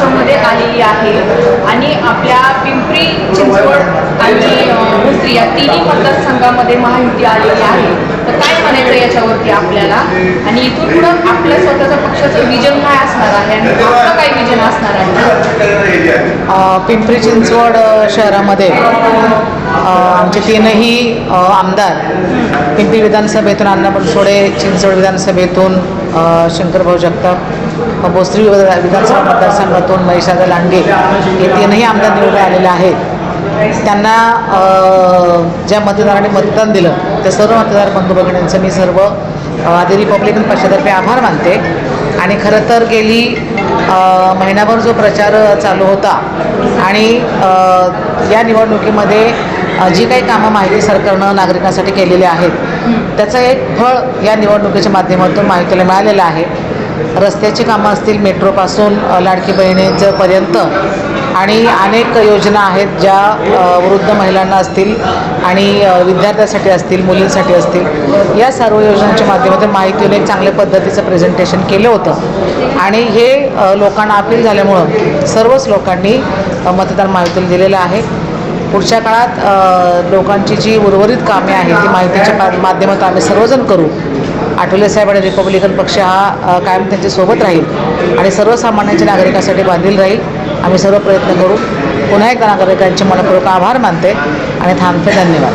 महाराष्ट्रामध्ये आलेली आहे. आणि आपल्या पिंपरी चिंचवड आणि भोसरी या तिन्ही मतदारसंघामध्ये महायुती आलेली आहे. तर काय म्हणायचं याच्यावरती आपल्याला? आणि इथून पुढं आपल्या स्वतःच्या पक्षाचं विजन काय असणार आहे? आणि आपलं काय विजन असणार आहे? पिंपरी चिंचवड शहरामध्ये आमचे तीनही आमदार पिंपरी विधानसभेतून अण्णा बनसोडे चिंचवड विधानसभेतून शंकरभाऊ जगताप भोसरी विधानसभा मतदारसंघातून महिषादा लांडगे हे तीनही आमदार निवडून आलेले आहेत. त्यांना ज्या मतदारांनी मतदान दिलं त्या सर्व मतदार बंधू भगिनींचं मी सर्व अ, आधी रिपब्लिकन पक्षातर्फे आभार मानते. आणि खरं तर गेली महिनाभर जो प्रचार चालू होता आणि या निवडणुकीमध्ये जी काही कामं माहिती सरकारनं नागरिकांसाठी केलेली आहेत त्याचं एक फळ या निवडणुकीच्या माध्यमातून माहितीला मिळालेलं आहे. रस्त्याची कामं असतील मेट्रोपासून लाडकी बहिणींचं पर्यंत आणि अनेक योजना आहेत ज्या वृद्ध महिलांना असतील आणि विद्यार्थ्यांसाठी असतील मुलींसाठी असतील. या सर्व योजनांच्या माध्यमातून माहितीने एक चांगल्या पद्धतीचं प्रेझेंटेशन केलं होतं. आणि हे लोकांना अपील झाल्यामुळं सर्वच लोकांनी मतदान माहितीला दिलेलं आहे. पुढच्या काळात लोकांची जी उर्वरित कामे आहेत ती माहितीच्या माध्यमात आम्ही सर्वजण करू. आठवले साहेब आणि रिपब्लिकन पक्ष हा कायम त्यांच्यासोबत राहील आणि सर्वसामान्यांच्या नागरिकांसाठी बांधील राहील. आम्ही सर्व प्रयत्न करू. पुन्हा एकदा नागरिकांचे मनपूर्वक आभार मानते आणि थांबते. धन्यवाद.